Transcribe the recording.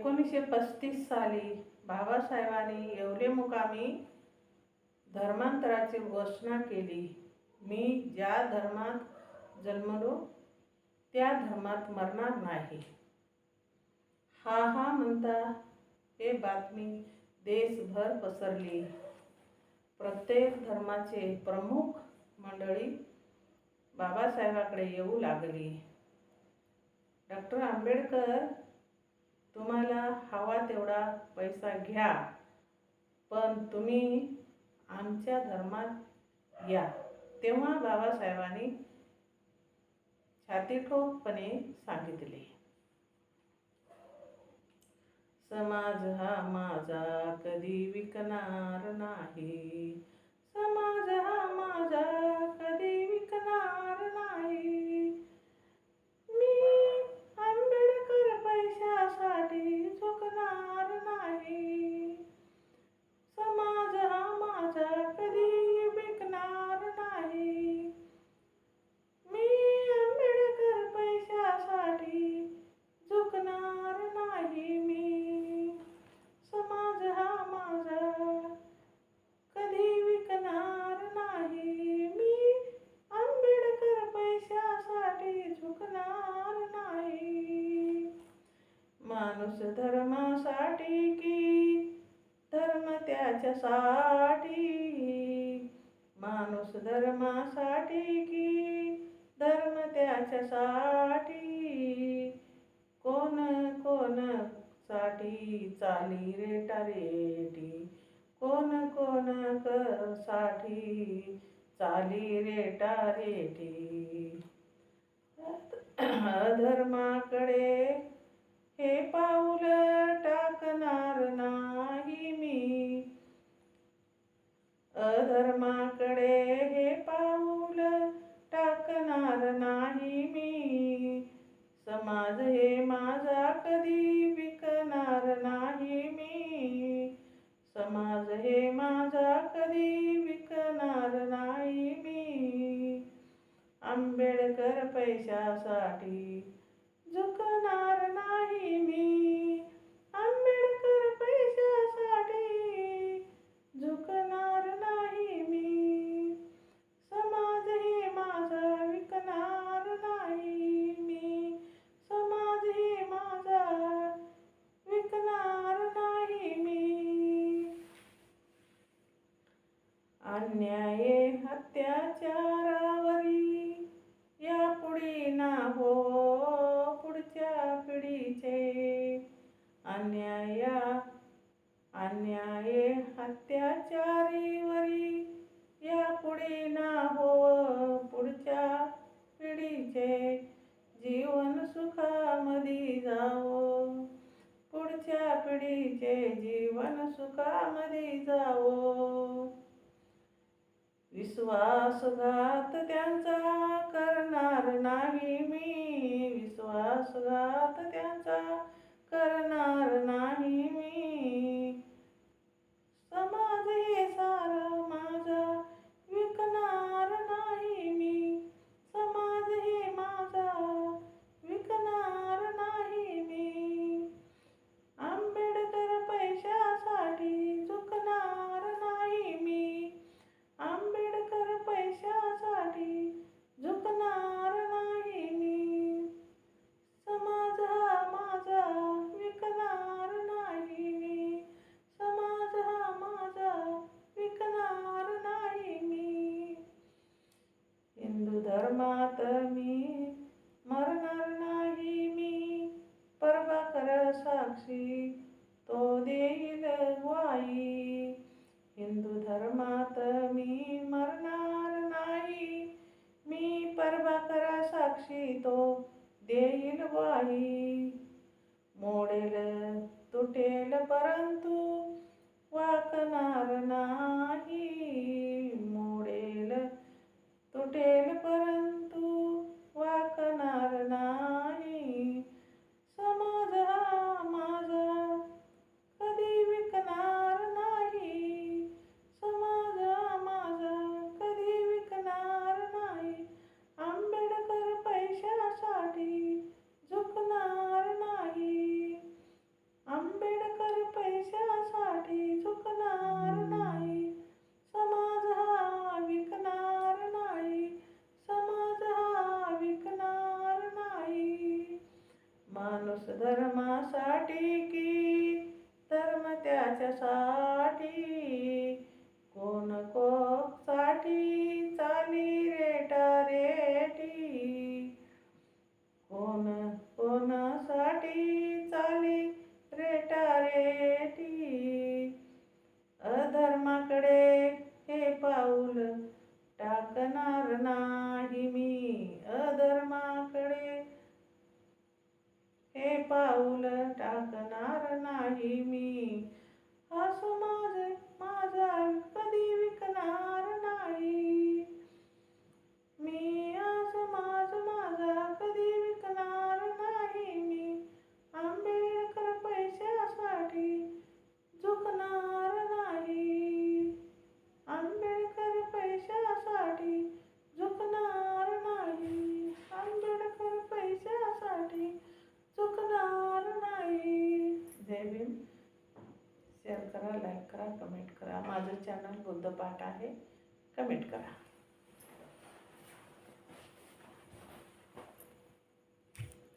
एकोणीसशे पस्तीस साली बाबासाहेबांनी येवले मुकामी धर्मांतराची घोषणा केली. मी ज्या धर्मात जन्मलो त्या धर्मात मरणार नाही. हा हा म्हणता हे बातमी देशभर पसरली. प्रत्येक धर्माचे प्रमुख मंडळी बाबासाहेबाकडे येऊ लागली. डॉक्टर आंबेडकर तुम्हाला हवा तेवढा पैसा घ्या पण तुम्ही आमच्या धर्मात या. तेव्हा बाबासाहेबांनी छातीठोकपणे सांगितले. समाज हा माझा कधी विकणार नाही. समाज हा माणूस धर्मासाठी की? धर्म त्याच्यासाठी? माणूस धर्मासाठी की? धर्म त्याच्यासाठी? कोण कोणसाठी चाली रेटा रेटी कोण कोण क साठी चाली रेटा रेटी अधर्माकडे पाऊल टाकणार नाही मी. अधर्माकडे हे पाऊल टाकणार नाही मी. समाज हे माझा कधी विकणार नाही मी. समाज हे माझा कधी विकणार नाही मी. आंबेडकर पैशासाठी झुकणार नाही मी. जीवन जावो. विश्वासघात त्यांचा करणार नाही मी. विश्वासघात त्यांचा करणार नाही मी. माझा विकणार नाही. मी समाज हा माझा विकणार नाही मी. हिंदू धर्मात मी मरणार नाही मी. प्रभाकर साक्षी तो देईल वाई. हिंदू धर्मात मी मरणार नाही. मी प्रभाकर साक्षी तो देईल वाई. मोडेल तुटेल परंतु वाकणार नाही. माणूस धर्मासाठी की? धर्म त्याच्यासाठी. कोणसाठी चाली रेटा रेटी? कोण कोणासाठी चाली रेटा रेटी? अधर्माकडे हे पाऊल टाकणार नाही मी. हे पाऊल टाकणार नाही मी. हा समाज माझा कधी विकणार नाही मी हा समाज माझा कधी विकणार नाही मी आंबेडकर पैशासाठी झुकणार नाही आंबेडकर पैशासाठी झुकणार नाही आंबेडकर पैशासाठी चुकणार नाही जय भीम शेअर करा लाईक करा कमेंट करा. माझं चॅनल बुद्धपाठ आहे. कमेंट करा.